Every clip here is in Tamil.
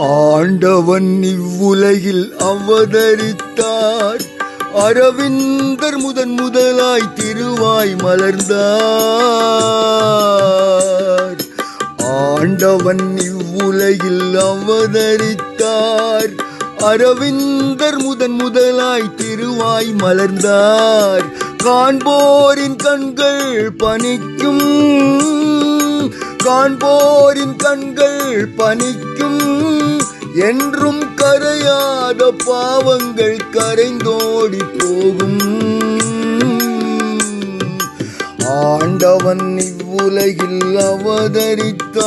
ஆண்டவன் இவ்வுலகில் அவதரித்தார். அரவிந்தர் முதன் முதலாய் திருவாய் மலர்ந்தார். ஆண்டவன் இவ்வுலகில் அவதரித்தார். அரவிந்தர் முதன் முதலாய் திருவாய் மலர்ந்தார். காண்போரின் கண்கள் பணிக்கும். காண்போரின் கண்கள் பணிக்கும். என்றும் கரையாத பாவங்கள் கரைந்தோடி போகும். ஆண்டவன் இவ்வுலகில் அவதரித்தான்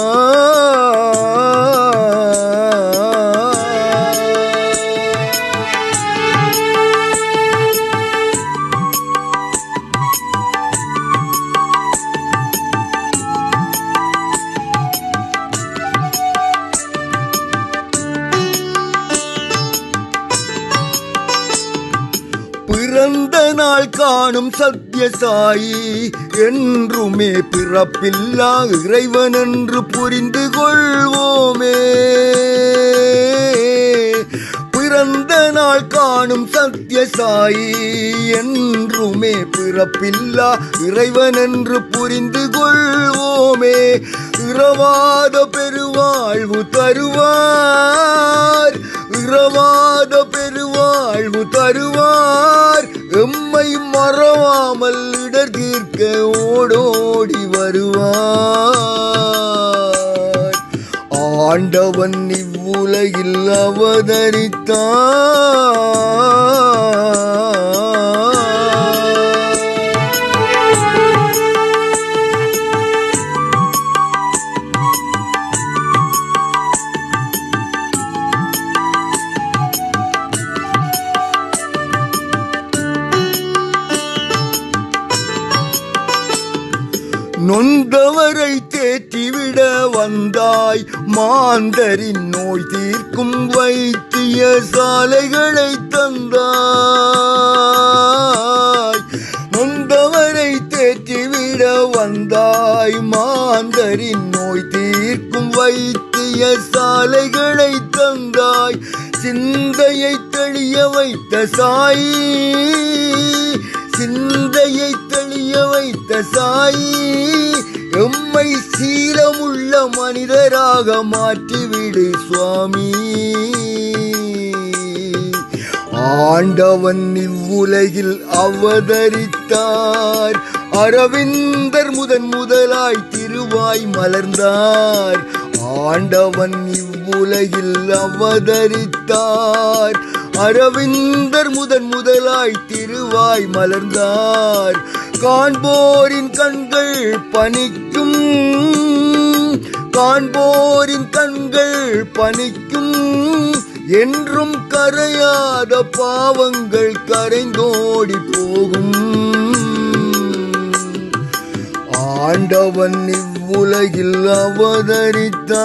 பிறந்த நாள் காணும் சத்யசாயி என்றுமே பிறப்பில்லா இறைவன் என்று புரிந்து கொள்வோமே. பிறந்த நாள் காணும் சத்யசாயி என்றுமே பிறப்பில்லா இறைவன் என்று புரிந்து கொள்வோமே. இரவாத பெருவாழ்வு தருவார் இரவா இல்லாமல் இடர் தீர்க்க ஓடோடி வருவார். ஆண்டவன் இவ்வுலகில் அவதரித்தான் நொந்தவரை தேற்றிவிட வந்தாய். மாந்தரின் நோய் தீர்க்கும் வைத்திய சாலைகளை தந்தாய். நொந்தவரை தேற்றிவிட வந்தாய். மாந்தரின் நோய் தீர்க்கும் வைத்திய சாலைகளை தந்தாய். சிந்தையை தெளிய வைத்த சாயி. சிந்தையை தெளிய வைத்த சாயி எம்மை சீலமுள்ள மனிதராக மாற்றிவிடு சுவாமி. ஆண்டவன் இவ்வுலகில் அவதரித்தார் அரவிந்தர் முதன் முதலாய் திருவாய் மலர்ந்தார். ஆண்டவன் இவ்வுலகில் அவதரித்தார் அரவிந்தர் முதன் முதலாய் திருவாய் மலர்ந்தார். காண்போரின் கண்கள் பணிக்கும் காண்போரின் கண்கள் பணிக்கும் என்றும் கரையாத பாவங்கள் கரைந்தோடி போகும். ஆண்டவன் இவ்வுலகில் அவதரித்தான்